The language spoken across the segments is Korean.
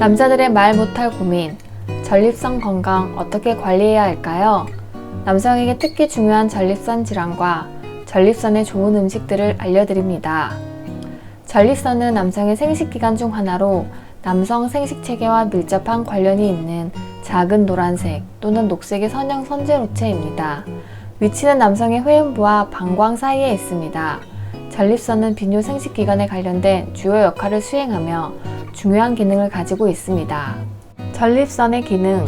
남자들의 말 못할 고민, 전립선 건강 어떻게 관리해야 할까요? 남성에게 특히 중요한 전립선 질환과 전립선에 좋은 음식들을 알려드립니다. 전립선은 남성의 생식기관 중 하나로 남성 생식 체계와 밀접한 관련이 있는 작은 노란색 또는 녹색의 선형 선제로체입니다. 위치는 남성의 회음부와 방광 사이에 있습니다. 전립선은 비뇨 생식기관에 관련된 주요 역할을 수행하며 중요한 기능을 가지고 있습니다. 전립선의 기능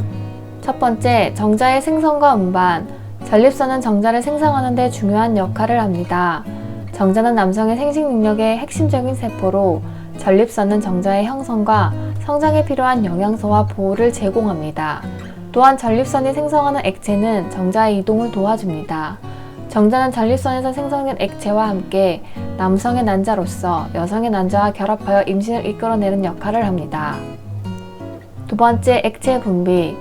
첫 번째, 정자의 생성과 운반 전립선은 정자를 생성하는 데 중요한 역할을 합니다. 정자는 남성의 생식 능력의 핵심적인 세포로 전립선은 정자의 형성과 성장에 필요한 영양소와 보호를 제공합니다. 또한 전립선이 생성하는 액체는 정자의 이동을 도와줍니다. 정자는 전립선에서 생성된 액체와 함께 남성의 난자로서 여성의 난자와 결합하여 임신을 이끌어내는 역할을 합니다. 두 번째, 액체 분비.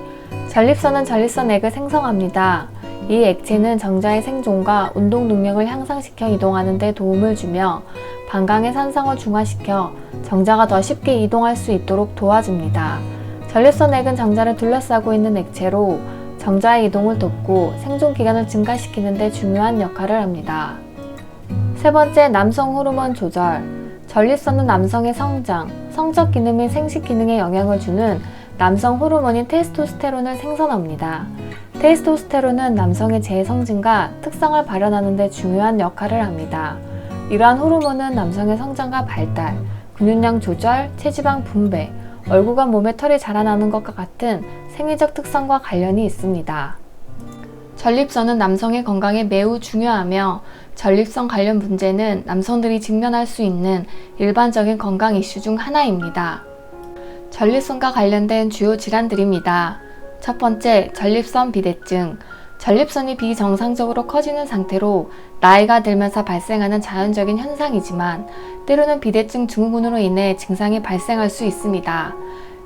전립선은 전립선 액을 생성합니다. 이 액체는 정자의 생존과 운동 능력을 향상시켜 이동하는 데 도움을 주며 방광의 산성을 중화시켜 정자가 더 쉽게 이동할 수 있도록 도와줍니다. 전립선 액은 정자를 둘러싸고 있는 액체로 정자의 이동을 돕고 생존 기간을 증가시키는 데 중요한 역할을 합니다. 세 번째, 남성 호르몬 조절. 전립선은 남성의 성장, 성적 기능 및 생식 기능에 영향을 주는 남성 호르몬인 테스토스테론을 생산합니다. 테스토스테론은 남성의 재성증과 특성을 발현하는 데 중요한 역할을 합니다. 이러한 호르몬은 남성의 성장과 발달, 근육량 조절, 체지방 분배, 얼굴과 몸에 털이 자라나는 것과 같은 생리적 특성과 관련이 있습니다. 전립선은 남성의 건강에 매우 중요하며 전립선 관련 문제는 남성들이 직면할 수 있는 일반적인 건강 이슈 중 하나입니다. 전립선과 관련된 주요 질환들입니다. 첫 번째, 전립선 비대증. 전립선이 비정상적으로 커지는 상태로 나이가 들면서 발생하는 자연적인 현상이지만 때로는 비대증 증후군으로 인해 증상이 발생할 수 있습니다.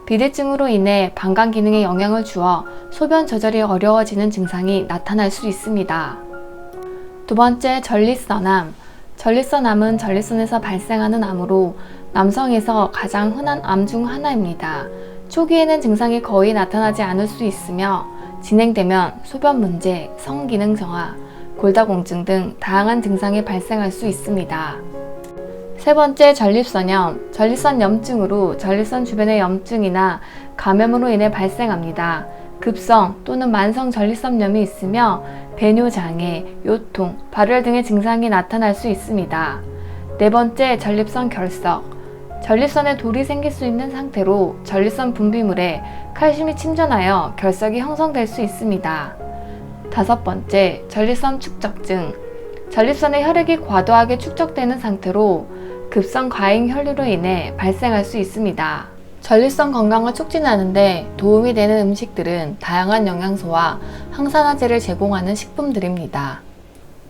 비대증으로 인해 방광 기능에 영향을 주어 소변 조절이 어려워지는 증상이 나타날 수 있습니다. 두 번째, 전립선암. 전립선암은 전립선에서 발생하는 암으로 남성에서 가장 흔한 암 중 하나입니다. 초기에는 증상이 거의 나타나지 않을 수 있으며 진행되면 소변 문제, 성기능 저하, 골다공증 등 다양한 증상이 발생할 수 있습니다. 세 번째 전립선염. 전립선 염증으로 전립선 주변의 염증이나 감염으로 인해 발생합니다. 급성 또는 만성 전립선염이 있으며 배뇨 장애, 요통, 발열 등의 증상이 나타날 수 있습니다. 네 번째 전립선 결석. 전립선에 돌이 생길 수 있는 상태로 전립선 분비물에 칼슘이 침전하여 결석이 형성될 수 있습니다. 다섯 번째, 전립선 축적증. 전립선의 혈액이 과도하게 축적되는 상태로 급성 과잉 혈류로 인해 발생할 수 있습니다. 전립선 건강을 촉진하는데 도움이 되는 음식들은 다양한 영양소와 항산화제를 제공하는 식품들입니다.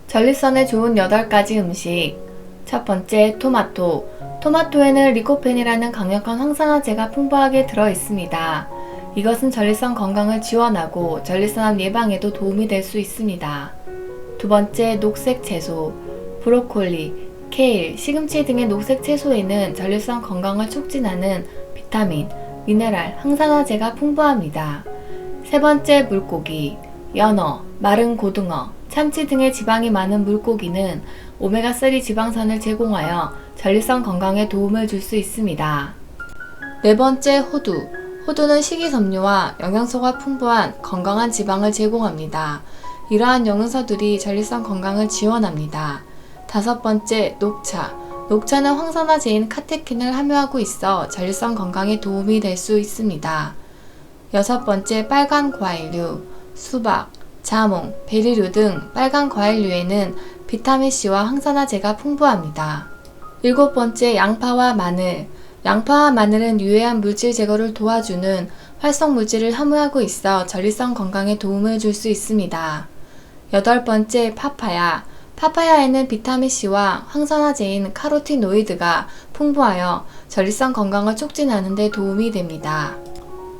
전립선에 좋은 8가지 음식. 첫 번째, 토마토. 토마토에는 리코펜이라는 강력한 항산화제가 풍부하게 들어 있습니다. 이것은 전립선 건강을 지원하고 전립선암 예방에도 도움이 될 수 있습니다. 두 번째, 녹색 채소. 브로콜리, 케일, 시금치 등의 녹색 채소에는 전립선 건강을 촉진하는 비타민, 미네랄, 항산화제가 풍부합니다. 세 번째, 물고기. 연어, 마른 고등어, 참치 등의 지방이 많은 물고기는 오메가3 지방산을 제공하여 전립선 건강에 도움을 줄 수 있습니다. 네 번째, 호두. 호두는 식이섬유와 영양소가 풍부한 건강한 지방을 제공합니다. 이러한 영양소들이 전립선 건강을 지원합니다. 다섯 번째, 녹차. 녹차는 황산화제인 카테킨을 함유하고 있어 전립선 건강에 도움이 될 수 있습니다. 여섯 번째, 빨간 과일류. 수박, 자몽, 베리류 등 빨간 과일류에는 비타민C와 항산화제가 풍부합니다. 일곱 번째, 양파와 마늘. 양파와 마늘은 유해한 물질 제거를 도와주는 활성 물질을 함유하고 있어 전립선 건강에 도움을 줄 수 있습니다. 여덟 번째, 파파야. 파파야에는 비타민C와 항산화제인 카로티노이드가 풍부하여 전립선 건강을 촉진하는 데 도움이 됩니다.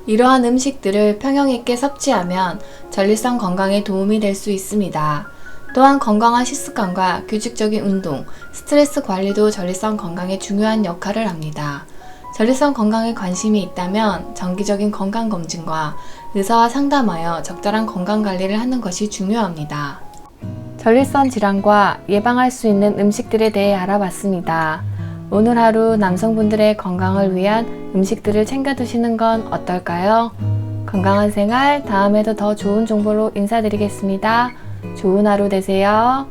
이러한 음식들을 평형 있게 섭취하면 전립선 건강에 도움이 될 수 있습니다. 또한 건강한 식습관과 규칙적인 운동, 스트레스 관리도 전립선 건강에 중요한 역할을 합니다. 전립선 건강에 관심이 있다면 정기적인 건강검진과 의사와 상담하여 적절한 건강관리를 하는 것이 중요합니다. 전립선 질환과 예방할 수 있는 음식들에 대해 알아봤습니다. 오늘 하루 남성분들의 건강을 위한 음식들을 챙겨 드시는 건 어떨까요? 건강한 생활, 다음에도 더 좋은 정보로 인사드리겠습니다. 좋은 하루 되세요.